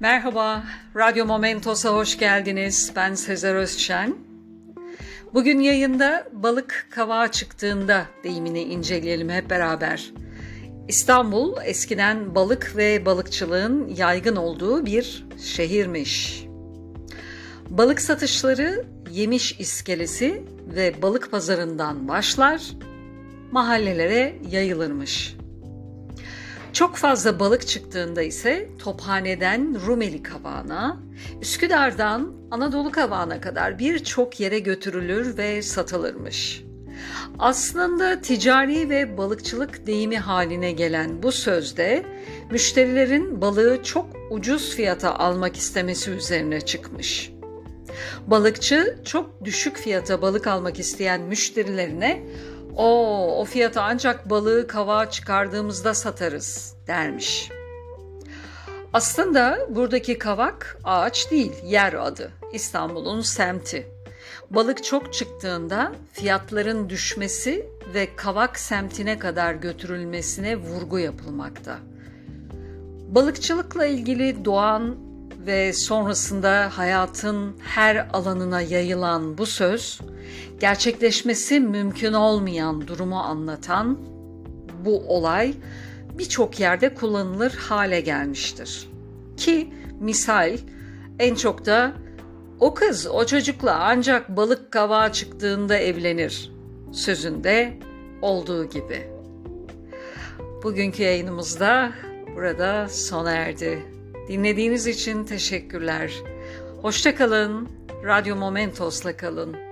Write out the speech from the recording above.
Merhaba, Radyo Momentos'a hoş geldiniz. Ben Sezer Özşen. Bugün yayında balık kavağa çıktığında deyimini inceleyelim hep beraber. İstanbul eskiden balık ve balıkçılığın yaygın olduğu bir şehirmiş. Balık satışları yemiş iskelesi ve balık pazarından başlar, mahallelere yayılırmış. Çok fazla balık çıktığında ise Tophane'den Rumeli Kavağı'na, Üsküdar'dan Anadolu Kavağı'na kadar birçok yere götürülür ve satılırmış. Aslında ticari ve balıkçılık deyimi haline gelen bu sözde müşterilerin balığı çok ucuz fiyata almak istemesi üzerine çıkmış. Balıkçı çok düşük fiyata balık almak isteyen müşterilerine o o fiyata ancak balığı kavağa çıkardığımızda satarız dermiş. Aslında buradaki kavak ağaç değil, yer adı. İstanbul'un semti. Balık çok çıktığında fiyatların düşmesi ve kavak semtine kadar götürülmesine vurgu yapılmakta. Balıkçılıkla ilgili doğan ve sonrasında hayatın her alanına yayılan bu söz, gerçekleşmesi mümkün olmayan durumu anlatan bu olay birçok yerde kullanılır hale gelmiştir. Ki misal en çok da o kız o çocukla ancak balık kavağa çıktığında evlenir sözünde olduğu gibi. Bugünkü yayınımızda burada sona erdi. Dinlediğiniz için teşekkürler. Hoşça kalın. Radyo Momentos'la kalın.